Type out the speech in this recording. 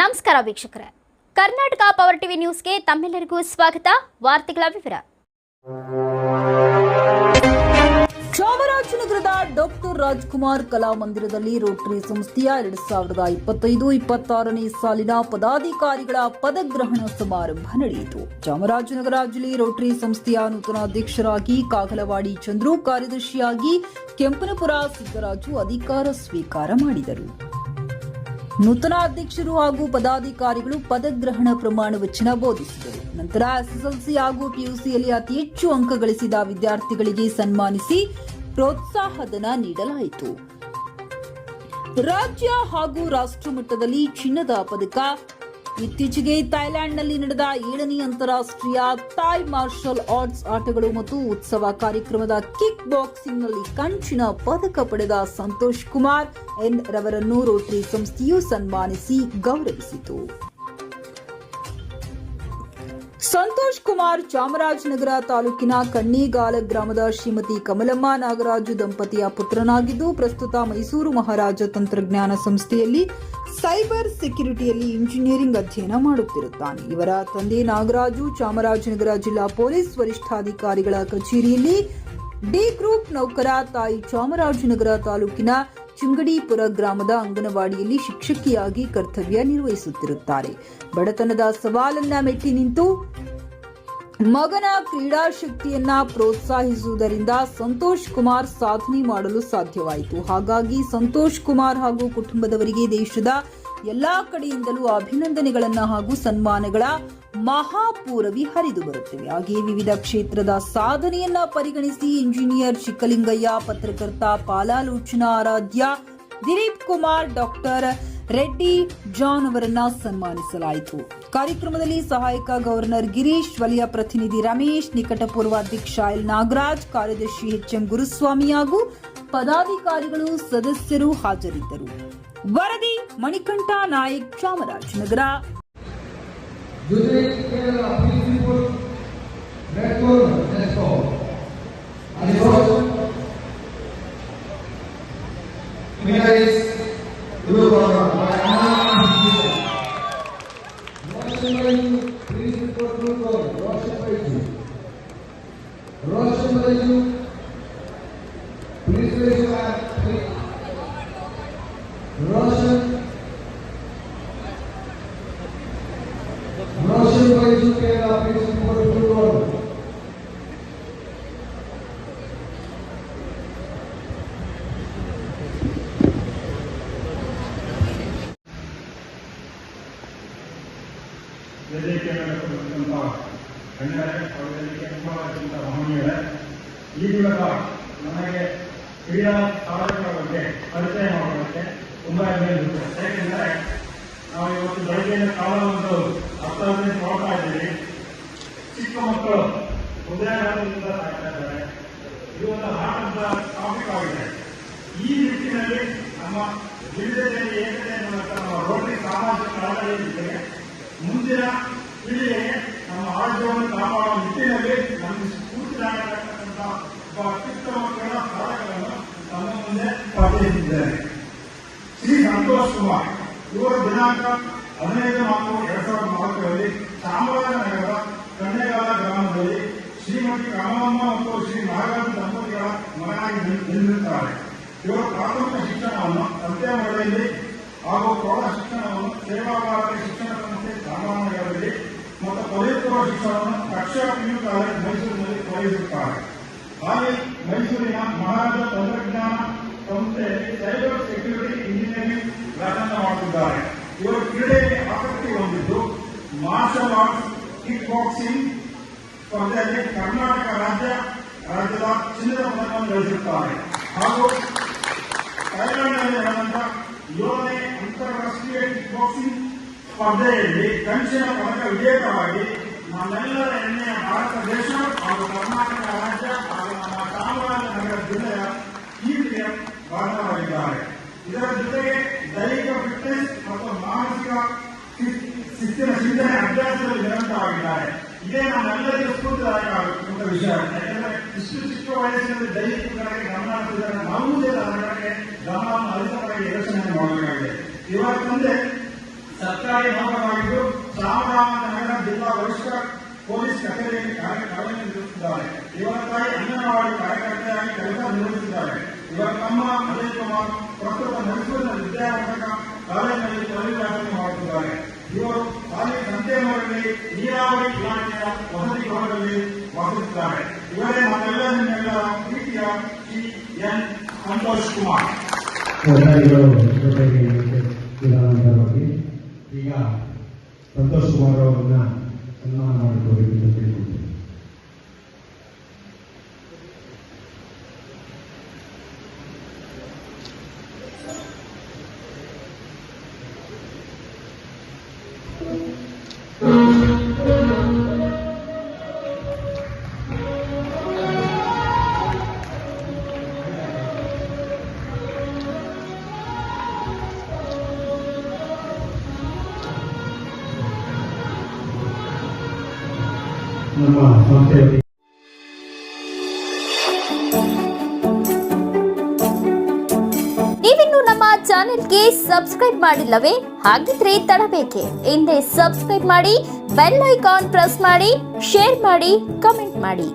ನಮಸ್ಕಾರ ವೀಕ್ಷಕರೇ. Karnataka power TV ನ್ಯೂಸ್ಗೆ ತಮ್ಮೆಲ್ಲರಿಗೂ ಸ್ವಾಗತ. ವಾರ್ತೆಗಳ ವಿವರ. ಚಾಮರಾಜನಗರದ ಡಾಕ್ಟರ್ ರಾಜ್ಕುಮಾರ್ ಕಲಾಮಂದಿರದಲ್ಲಿ ರೋಟರಿ ಸಂಸ್ಥೆಯ ಎರಡ್ ಸಾವಿರದ ಇಪ್ಪತ್ತೈದು, ಇಪ್ಪತ್ತಾರನೇ ಸಾಲಿನ ಪದಾಧಿಕಾರಿಗಳ ಪದಗ್ರಹಣ ಸಮಾರಂಭ ನಡೆಯಿತು. ಚಾಮರಾಜನಗರ ಜಿಲ್ಲೆ ರೋಟರಿ ಸಂಸ್ಥೆಯ ನೂತನ ಅಧ್ಯಕ್ಷರಾಗಿ ಕಾಗಲವಾಡಿ ಚಂದ್ರು ಕಾರ್ಯದರ್ಶಿಯಾಗಿ ಕೆಂಪನಪುರ ಸಿದ್ದರಾಜು ಅಧಿಕಾರ ಸ್ವೀಕಾರ ಮಾಡಿದರು. ನೂತನ ಅಧ್ಯಕ್ಷರು ಹಾಗೂ ಪದಾಧಿಕಾರಿಗಳು ಪದಗ್ರಹಣ ಪ್ರಮಾಣ ವಚನ ಬೋಧಿಸಿದರು. ನಂತರ ಎಸ್ಎಸ್ಎಲ್ಸಿ ಹಾಗೂ ಪಿಯುಸಿಯಲ್ಲಿ ಅತಿ ಹೆಚ್ಚು ಅಂಕ ಗಳಿಸಿದ ವಿದ್ಯಾರ್ಥಿಗಳಿಗೆ ಸನ್ಮಾನಿಸಿ ಪ್ರೋತ್ಸಾಹಧನ ನೀಡಲಾಯಿತು. ರಾಜ್ಯ ಹಾಗೂ ರಾಷ್ಟ್ರ ಮಟ್ಟದಲ್ಲಿ ಚಿನ್ನದ ಪದಕ ಇತ್ತೀಚೆಗೆ ಥೈಲ್ಯಾಂಡ್ನಲ್ಲಿ ನಡೆದ ಏಳನೇ ಅಂತಾರಾಷ್ಟ್ರೀಯ ಥಾಯ್ ಮಾರ್ಷಲ್ ಆರ್ಟ್ಸ್ ಆಟಗಳು ಮತ್ತು ಉತ್ಸವ ಕಾರ್ಯಕ್ರಮದ ಕಿಕ್ ಬಾಕ್ಸಿಂಗ್ನಲ್ಲಿ ಕಂಚಿನ ಪದಕ ಪಡೆದ ಸಂತೋಷ್ ಕುಮಾರ್ ಎನ್ ರವರನ್ನು ರೋಟರಿ ಸಂಸ್ಥೆಯು ಸನ್ಮಾನಿಸಿ ಗೌರವಿಸಿತು. ಸಂತೋಷ್ ಕುಮಾರ್ ಚಾಮರಾಜನಗರ ತಾಲೂಕಿನ ಕಣ್ಣಿಗಾಲ ಗ್ರಾಮದ ಶ್ರೀಮತಿ ಕಮಲಮ್ಮ ನಾಗರಾಜು ದಂಪತಿಯ ಪುತ್ರನಾಗಿದ್ದು, ಪ್ರಸ್ತುತ ಮೈಸೂರು ಮಹಾರಾಜ ತಂತ್ರಜ್ಞಾನ ಸಂಸ್ಥೆಯಲ್ಲಿ ಸೈಬರ್ ಸೆಕ್ಯುರಿಟಿಯಲ್ಲಿ ಇಂಜಿನಿಯರಿಂಗ್ ಅಧ್ಯಯನ ಮಾಡುತ್ತಿರುತ್ತಾನೆ. ಇವರ ತಂದೆ ನಾಗರಾಜು ಚಾಮರಾಜನಗರ ಜಿಲ್ಲಾ ಪೊಲೀಸ್ ವರಿಷ್ಠಾಧಿಕಾರಿಗಳ ಕಚೇರಿಯಲ್ಲಿ ಡಿ ಗ್ರೂಪ್ ನೌಕರ ತಾಯಿ ಚಾಮರಾಜನಗರ ತಾಲೂಕಿನ ಚಿಂಗಡಿಪುರ ಗ್ರಾಮದ ಅಂಗನವಾಡಿಯಲ್ಲಿ ಶಿಕ್ಷಕಿಯಾಗಿ ಕರ್ತವ್ಯ ನಿರ್ವಹಿಸುತ್ತಿರುತ್ತಾರೆ. ಬಡತನದ ಸವಾಲನ್ನ ಮೆಟ್ಟಿ ನಿಂತು ಮಗನ ಕ್ರೀಡಾಶಕ್ತಿಯನ್ನ ಪ್ರೋತ್ಸಾಹಿಸುವುದರಿಂದ ಸಂತೋಷ್ ಕುಮಾರ್ ಸಾಧನೆ ಮಾಡಲು ಸಾಧ್ಯವಾಯಿತು. ಹಾಗಾಗಿ ಸಂತೋಷ್ ಕುಮಾರ್ ಹಾಗೂ ಕುಟುಂಬದವರಿಗೆ ದೇಶದ ಎಲ್ಲಾ ಕಡೆಯಿಂದಲೂ ಅಭಿನಂದನೆಗಳನ್ನ ಹಾಗೂ ಸನ್ಮಾನಗಳ ಮಹಾಪೂರವಿ ಹರಿದು ಬರುತ್ತಿವೆ. ಹಾಗೆಯೇ ವಿವಿಧ ಕ್ಷೇತ್ರದ ಸಾಧನೆಯನ್ನ ಪರಿಗಣಿಸಿ ಇಂಜಿನಿಯರ್ ಚಿಕ್ಕಲಿಂಗಯ್ಯ, ಪತ್ರಕರ್ತ ಪಾಲಾಲೋಚನ ಆರಾಧ್ಯ ದಿಲೀಪ್ ಕುಮಾರ್, ಡಾಕ್ಟರ್ ರೆಡ್ಡಿ ಜಾನ್ ಅವರನ್ನ ಸನ್ಮಾನಿಸಲಾಯಿತು. ಕಾರ್ಯಕ್ರಮದಲ್ಲಿ ಸಹಾಯಕ ಗವರ್ನರ್ ಗಿರೀಶ್, ವಲಯ ಪ್ರತಿನಿಧಿ ರಮೇಶ್, ನಿಕಟಪೂರ್ವ ಅಧ್ಯಕ್ಷ ಎಲ್ ನಾಗರಾಜ್, ಕಾರ್ಯದರ್ಶಿ ಎಚ್ ಎಂ ಗುರುಸ್ವಾಮಿ ಹಾಗೂ ಪದಾಧಿಕಾರಿಗಳು ಸದಸ್ಯರು ಹಾಜರಿದ್ದರು. ವರದಿ ಮಣಿಕಂಠ ನಾಯಕ್ ಚಾಮರಾಜನಗರ. Thank you. ಮೇಲೆ ಕುಳಿತಂತ ಗಣ್ಯರೇ ಅವರಿಗೆ ಕುಟುಂಬದಿಂದ ಮಹನೀಯರೇ ಈ ಮೂಲಕ ನನಗೆ ಕ್ರೀಡಾ ಸಾಧಕರ ಬಗ್ಗೆ ಪರಿಚಯ ಮಾಡೋದಕ್ಕೆ ತುಂಬಾ ಹೆಮ್ಮೆ ಅನಿಸುತ್ತೆ ಯಾಕೆಂದರೆ ನಾವು ಇವತ್ತು ಬೆಳಗ್ಗೆಯ ಕಾಲ ಒಂದು ಹದಿನೈದು ನೋಡ್ತಾ ಇದ್ದೀವಿ ಚಿಕ್ಕ ಮಕ್ಕಳು ಹೃದಯಾಘಾತದಿಂದ ಸಾಕ್ತಾ ಇದ್ದಾರೆ. ಇದು ಒಂದು ಆಟದ ಟಾಪಿಕ್ ಆಗಿದೆ. ಈ ನಿಟ್ಟಿನಲ್ಲಿ ನಮ್ಮ ಜಿಲ್ಲೆಯಲ್ಲಿ ಏನಿದೆ ಅನ್ನುವಂಥ ನಮ್ಮ ರೋಟರಿ ಸಾಮಾಜಿಕ ಕಳಕಳಿಯೊಂದಿಗೆ ಮುಂದಿನ ಪೀಳಿಗೆಗೆ ನಮ್ಮ ಆರೋಗ್ಯವನ್ನು ಕಾಪಾಡುವ ನಿಟ್ಟಿನಲ್ಲಿ ನಮ್ಮ ಸ್ಫೂರ್ತಿಯಾಗಿರತಕ್ಕಂಥ ಒಬ್ಬ ಅತ್ಯುತ್ತಮ ಮಕ್ಕಳ ಸಾಧಕರನ್ನು ತಮ್ಮ ಮುಂದೆ ಪರಿಚಯಿಸಿದ್ದೇನೆ ಶ್ರೀ ಸಂತೋಷ್ ಕುಮಾರ್, ಇವರ ದಿನಾಂಕ ಹದಿನೈದು ನಾಲ್ಕು ಎರಡ್ ಸಾವಿರದ ನಾಲ್ಕರಲ್ಲಿ ಚಾಮರಾಜನಗರದ ಕನ್ನೆಗಾಲ ಗ್ರಾಮದಲ್ಲಿ ಶ್ರೀಮತಿ ರಾಮಮ್ಮ ಮತ್ತು ಶ್ರೀ ನಾಗರಾಜ ದಂಪತಿಗಳ ಮನೆಯಾಗಿ ನಿಂತಿರುತ್ತಾರೆ ಇವರು ಪ್ರಾಥಮಿಕ ಶಿಕ್ಷಣವನ್ನು ಸಂತೆಮರದಲ್ಲಿ ಹಾಗೂ ಪ್ರೌಢ ಶಿಕ್ಷಣವನ್ನು ಸೇವಾ ಭಾರತಿ ಶಿಕ್ಷಣ ಸಂಸ್ಥೆ ಚಾಮರಾಜನಗರದಲ್ಲಿ ಮತ್ತು ಪದವಿಪೂರ್ವ ಶಿಕ್ಷಣವನ್ನು ಕಕ್ಷಾ ಪಿಯು ಕಾಲೇಜ್ ಮೈಸೂರಿನಲ್ಲಿ ಪೂರೈಸುತ್ತಾರೆ ಹಾಗೆ ಮೈಸೂರಿನ ಮಹಾರಾಜ ತಂತ್ರಜ್ಞಾನ ಸಂಸ್ಥೆಯಲ್ಲಿ ಸೈಬರ್ ಸೆಕ್ಯೂರಿಟಿ ಇಂಜಿನಿಯರಿಂಗ್ ವ್ಯಾಸಂಗ ಮಾಡುತ್ತಿದ್ದಾರೆ. ಇವರು ಹೊಂದಿದ್ದು ಮಾರ್ಷಲ್ ಆರ್ಟ್ಸ್ ಕಿಕ್ ಬಾಕ್ಸಿಂಗ್ ಸ್ಪರ್ಧೆಯಲ್ಲಿ ಕರ್ನಾಟಕ ರಾಜ್ಯ ರಾಜ್ಯದ ಚಿನ್ನದ ಪದಕವನ್ನು ಗಳಿಸುತ್ತಾರೆ ಹಾಗೂ ಥೈಲ್ಯಾಂಡ್ನಲ್ಲಿ ನಡೆದಂತ ಏಳನೇ ಅಂತಾರಾಷ್ಟ್ರೀಯ ಕಿಕ್ ಬಾಕ್ಸಿಂಗ್ ಸ್ಪರ್ಧೆಯಲ್ಲಿ ಕಂಚಿನ ಪದಕ ವಿಜೇತವಾಗಿ ನಮ್ಮೆಲ್ಲರ ಹೆಮ್ಮೆಯ ಭಾರತ ನಿರಂತರವಾಗಿದ್ದಾರೆ ಇದೇ ನಮ್ಮೆಲ್ಲರಿಗೂ ಸ್ಫೂರ್ತಿದಾಯಕ ವಿಷಯ ಯಾಕೆಂದ್ರೆ ಇಷ್ಟು ಚಿಕ್ಕ ವಯಸ್ಸಿನಲ್ಲಿ ದೈಹಿಕ ಕಡೆಗೆ ಗಮನ ಹರಿಸಿದರೆ ನಾವು ಮುಂದೆ ಅದರ ಕಡೆಗೆ ಗಮನವನ್ನು ಹರಿತವಾಗಿ ಯೋಚನೆ ಮಾಡಬೇಕಾಗಿದೆ ಇವರ ತಂದೆ ಸರ್ಕಾರಿ ನೌಕರರಾಗಿದ್ದು ಚಾಮರಾಜನಗರ ಜಿಲ್ಲಾ ವರಿಷ್ಠ ಪೊಲೀಸ್ ಕಚೇರಿಯಲ್ಲಿ ಕಾರ್ಯ- ಕಾರ್ಯನಿರ್ವಹಿಸುತ್ತಿದ್ದಾರೆ ಇವರ ತಾಯಿ ಅಂಗನವಾಡಿ ಕಾರ್ಯಕರ್ತೆಯಾಗಿ ಕೆಲಸ ನಿರ್ವಹಿಸಿದ್ದಾರೆ ಇವರ ತಮ್ಮ ಅಜಯ್ ಕುಮಾರ್ ಪ್ರಸ್ತುತ ಮೈಸೂರಿನ ವಿದ್ಯಾವರ್ಧಕ ಕಾಲೇಜಿನಲ್ಲಿ ಪದವಿವ್ಯಾಸಂಗ ಮಾಡುತ್ತಿದ್ದಾರೆ ಇವರು ಸಂತೇಮೂರಲ್ಲಿ ನೀರಾವರಿ ಇಲಾಖೆಯ ವಸತಿ ಗೃಹಗಳಲ್ಲಿ ವಾಸಿಸುತ್ತಾರೆ. ಇವರೇ ಮತ್ತೆಲ್ಲರನ್ನೆಲ್ಲ ಪ್ರೀತಿಯ ಸಿ ಎನ್. ಸಂತೋಷ್ ಕುಮಾರ್. ಈಗ ಸಂತೋಷ್ ಕುಮಾರ್ ಅವರನ್ನ ಸನ್ಮಾನ ಮಾಡಿಕೊಡಬೇಕು ನೀವಿನ್ನು ನಮ್ಮ ಚಾನೆಲ್ಗೆ ಸಬ್ಸ್ಕ್ರೈಬ್ ಮಾಡಿಲ್ಲವೇ? ಹಾಗಿದ್ರೆ ತಡಬೇಕೆ. ಹಿಂದೆ ಸಬ್ಸ್ಕ್ರೈಬ್ ಮಾಡಿ, ಬೆಲ್ ಐಕಾನ್ ಪ್ರೆಸ್ ಮಾಡಿ, ಶೇರ್ ಮಾಡಿ, ಕಮೆಂಟ್ ಮಾಡಿ.